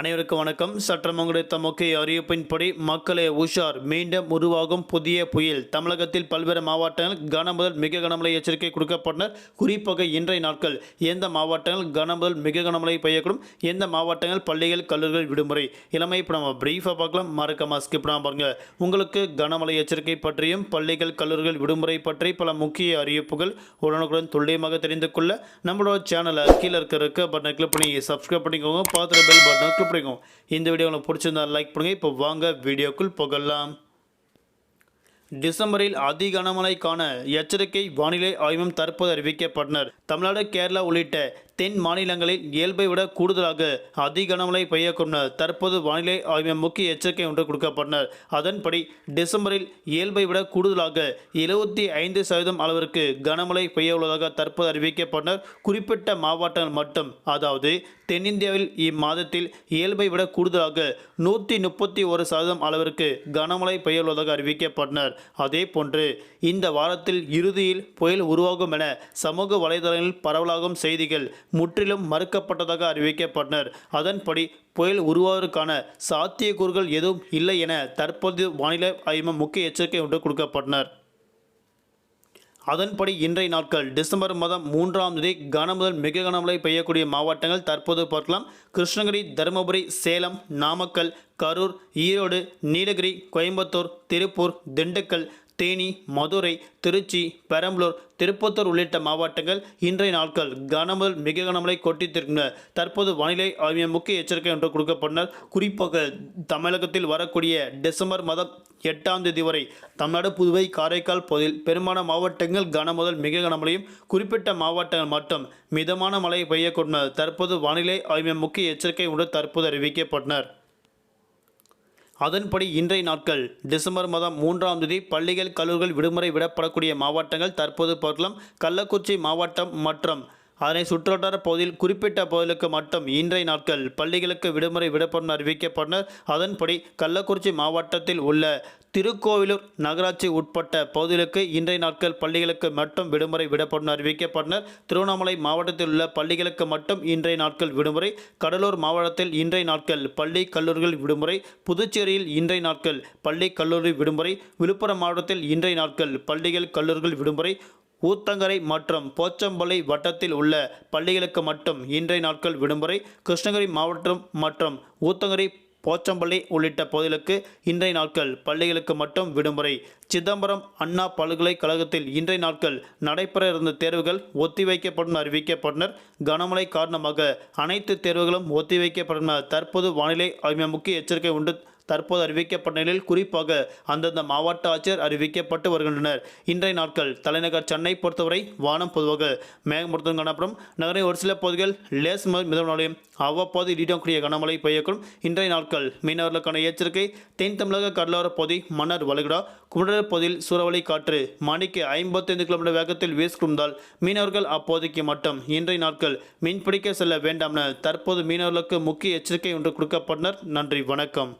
அனைவருக்கும் வணக்கம். சற்றம் கிடைத்த முக்கிய அறிவிப்பின்படி மக்களே உஷார். மீண்டும் உருவாகும் புதிய புயல். தமிழகத்தில் பல்வேறு மாவட்டங்கள் கன முதல் மிக கனமழை எச்சரிக்கை கொடுக்கப்பட்டனர். குறிப்பாக இன்றைய நாட்கள் எந்த மாவட்டங்கள் கன முதல் மிக கனமழை பெய்யக்கூடும்? எந்த மாவட்டங்கள் பள்ளிகள் கல்லூரிகள் விடுமுறை? இளமை இப்போ நம்ம பிரீஃபாக பார்க்கலாம். மறக்காம ஸ்கிப் பண்ணாம பாருங்க. உங்களுக்கு கனமழை எச்சரிக்கை பற்றியும் பள்ளிகள் கல்லூரிகள் விடுமுறை பற்றி பல முக்கிய அறிவிப்புகள் உடனுக்குடன் துல்லியமாக தெரிந்து கொள்ள நம்மளோட சேனலை கீழே இருக்க இருக்க பட்டனை கிளிக் பண்ணி சப்ஸ்கிரைப் பண்ணிக்கோங்க. பார்த்துட்டு பெல் பட்டனை கிளிக் பிடிக்கும். இந்த வீடியோ உங்களுக்கு பிடிச்சிருந்தா லைக் பண்ணுங்கள் இப்போ வாங்க வீடியோக்குள் புகழலாம் டிசம்பரில் அதி கனமழைக்கான எச்சரிக்கை வானிலை ஆய்வும் தற்போது அறிவிக்கப்பட்டனர். தமிழ்நாடு கேரளா உள்ளிட்ட தென் மாநிலங்களில் இயல்பை விட கூடுதலாக அதிக கனமழை பெய்யக்கூடும் தற்போது வானிலை ஆய்வு முக்கிய எச்சரிக்கை ஒன்று கொடுக்கப்பட்டனர் அதன்படி டிசம்பரில் இயல்பை விட கூடுதலாக எழுபத்தி ஐந்து சதவீதம் அளவிற்கு கனமழை பெய்ய உள்ளதாக தற்போது அறிவிக்கப்பட்டனர் குறிப்பிட்ட மாவட்டங்கள் மட்டும் அதாவது தென்னிந்தியாவில் இம்மாதத்தில் இயல்பை விட கூடுதலாக நூற்றி முப்பத்தி ஒரு சதவீதம் அளவிற்கு கனமழை பெய்ய உள்ளதாக அறிவிக்கப்பட்டனர் அதே போன்று இந்த வாரத்தில் இறுதியில் புயல் உருவாகும் என சமூக வலைதளங்களில் பரவலாகும் செய்திகள் முற்றிலும் மறுக்கப்பட்டதாக அறிவிக்கப்பட்டனர். அதன்படி புயல் உருவாவதற்கான சாத்தியக்கூறுகள் எதுவும் இல்லை என தற்போது வானிலை ஆய்வு முக்கிய எச்சரிக்கை ஒன்று கொடுக்கப்பட்டனர். அதன்படி இன்றைய நாட்கள் டிசம்பர் மாதம் மூன்றாம் தேதி கன முதல் மிக கனமழை பெய்யக்கூடிய மாவட்டங்கள் தற்போது பார்க்கலாம். கிருஷ்ணகிரி தருமபுரி சேலம் நாமக்கல் கரூர் ஈரோடு நீலகிரி கோயம்புத்தூர் திருப்பூர் திண்டுக்கல் தேனி மதுரை திருச்சி பெரம்பலூர் திருப்பத்தூர் உள்ளிட்ட மாவட்டங்கள் இன்றைய நாட்கள் கனமுதல் மிக கனமழை கொட்டித்திருக்கின்றன. தற்போது வானிலை ஆய்வு முக்கிய எச்சரிக்கை ஒன்று கொடுக்கப்பட்டனர் குறிப்பாக தமிழகத்தில் வரக்கூடிய டிசம்பர் மாதம் எட்டாம் தேதி வரை தமிழ்நாடு புதுவை காரைக்கால் பகுதியில் பெரும்பாலான மாவட்டங்கள் கனமுதல் மிக கனமழையும் குறிப்பிட்ட மாவட்டங்கள் மட்டும் மிதமான மழை பெய்யக்கூடும் தற்போது வானிலை ஆய்வு முக்கிய எச்சரிக்கை ஒன்று தற்போது அறிவிக்கப்பட்டனர் அதன்படி இன்றைய நாட்கள் டிசம்பர் மாதம் மூன்றாம் தேதி பள்ளிகள் கல்லூரிகள் விடுமுறை விடப்படக்கூடிய மாவட்டங்கள் தற்போது பார்க்கலாம். கள்ளக்குறிச்சி மாவட்டம் மற்றும் அதனை சுற்றுவட்டார பகுதியில் குறிப்பிட்ட பகுதிகளுக்கு மட்டும் இன்றைய நாட்கள் பள்ளிகளுக்கு விடுமுறை விடப்படும் அறிவிக்கப்பட்டனர் அதன்படி கள்ளக்குறிச்சி மாவட்டத்தில் உள்ள திருக்கோவிலூர் நகராட்சி உட்பட்ட பகுதிகளுக்கு இன்றைய நாட்கள் பள்ளிகளுக்கு மட்டும் விடுமுறை விடப்படும் அறிவிக்கப்பட்டனர் திருவண்ணாமலை மாவட்டத்தில் உள்ள பள்ளிகளுக்கு மட்டும் இன்றைய நாட்கள் விடுமுறை கடலூர் மாவட்டத்தில் இன்றைய நாட்கள் பள்ளி கல்லூரிகள் விடுமுறை புதுச்சேரியில் இன்றைய நாட்கள் பள்ளி கல்லூரி விடுமுறை விழுப்புரம் மாவட்டத்தில் இன்றைய நாட்கள் பள்ளிகள் கல்லூரிகள் விடுமுறை ஊத்தங்கரை மற்றும் போச்சம்பள்ளி வட்டத்தில் உள்ள பள்ளிகளுக்கு மட்டும் இன்றைய நாட்கள் விடுமுறை. கிருஷ்ணகிரி மாவட்டம் மற்றும் ஊத்தங்கரை போச்சம்பள்ளி உள்ளிட்ட பகுதிகளுக்கு இன்றைய நாட்கள் பள்ளிகளுக்கு மட்டும் விடுமுறை. சிதம்பரம் அண்ணா பல்கலைக்கழகத்தில் இன்றைய நாட்கள் நடைபெற இருந்த தேர்வுகள் ஒத்திவைக்கப்படும் அறிவிக்கப்பட்டனர். கனமழை காரணமாக அனைத்து தேர்வுகளும் ஒத்திவைக்கப்படும் தற்போது வானிலை ஆய்வு முக்கிய எச்சரிக்கை உண்டு தற்போது அறிவிக்கப்பட்ட நிலையில் குறிப்பாக அந்தந்த மாவட்ட ஆட்சியர் அறிவிக்கப்பட்டு வருகின்றனர். இன்றைய நாட்கள் தலைநகர் சென்னை பொறுத்தவரை வானம் பொதுவாக மேகமூர்த்தம் காணப்படும். நகரின் ஒரு சில பகுதிகள் லேஸ் மிதமனாலையும் அவ்வப்போது இடிடக்கூடிய கனமழை பெய்யக்கூடும். இன்றைய நாட்கள் மீனவர்களுக்கான எச்சரிக்கை தென் தமிழக கடலோர பகுதி மன்னர் வளைகுடா குமரர் பகுதியில் சூறாவளி காற்று மணிக்கு ஐம்பத்தைந்து கிலோமீட்டர் வேகத்தில் வீசிக்கொண்டால் மீனவர்கள் அப்போதைக்கு மட்டும் இன்றைய நாட்கள் மீன்பிடிக்க செல்ல வேண்டாம் என தற்போது மீனவர்களுக்கு முக்கிய எச்சரிக்கை ஒன்று கொடுக்கப்பட்டனர். நன்றி வணக்கம்.